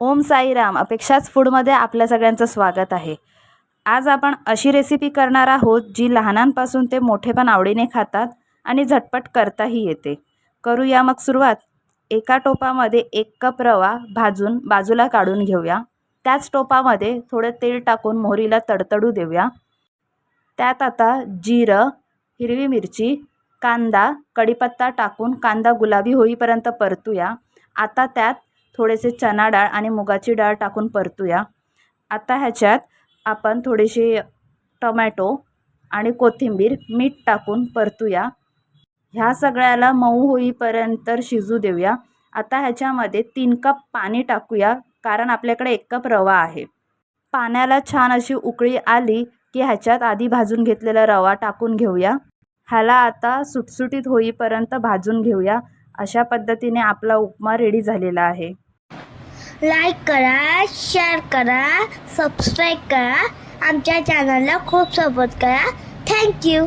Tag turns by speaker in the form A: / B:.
A: ओम साईराम अपेक्षाच फूडमध्ये आपल्या सगळ्यांचं स्वागत आहे. आज आपण अशी रेसिपी करणार आहोत जी लहानांपासून ते मोठे पण आवडीने खातात आणि झटपट करताही येते. करूया मग सुरुवात. एका टोपामध्ये एक कप रवा भाजून बाजूला काढून घेऊया. त्याच टोपामध्ये थोडं तेल टाकून मोहरीला तडतडू देऊया. त्यात आता जिरं हिरवी मिरची कांदा कढीपत्ता टाकून कांदा गुलाबी होईपर्यंत परतूया. आता त्यात थोडेसे चणा डाळ आणि मुगाची डाळ टाकून परतूया. आता ह्याच्यात आपण थोडीशी टमॅटो आणि कोथिंबीर मीठ टाकून परतूया. ह्या सगळ्याला मऊ होईपर्यंत शिजू देऊया. आता ह्याच्यामध्ये तीन कप पाणी टाकूया कारण आपल्याकडे एक कप रवा आहे. पाण्याला छान अशी उकळी आली की ह्याच्यात आधी भाजून घेतलेला रवा टाकून घेऊया. ह्याला आता सुटसुटीत होईपर्यंत भाजून घेऊया. अशा पद्धतीने आपला उपमा रेडी झालेला आहे.
B: लाईक करा शेअर करा सबस्क्राईब करा. आमच्या चॅनलला खूप सपोर्ट करा. थँक्यू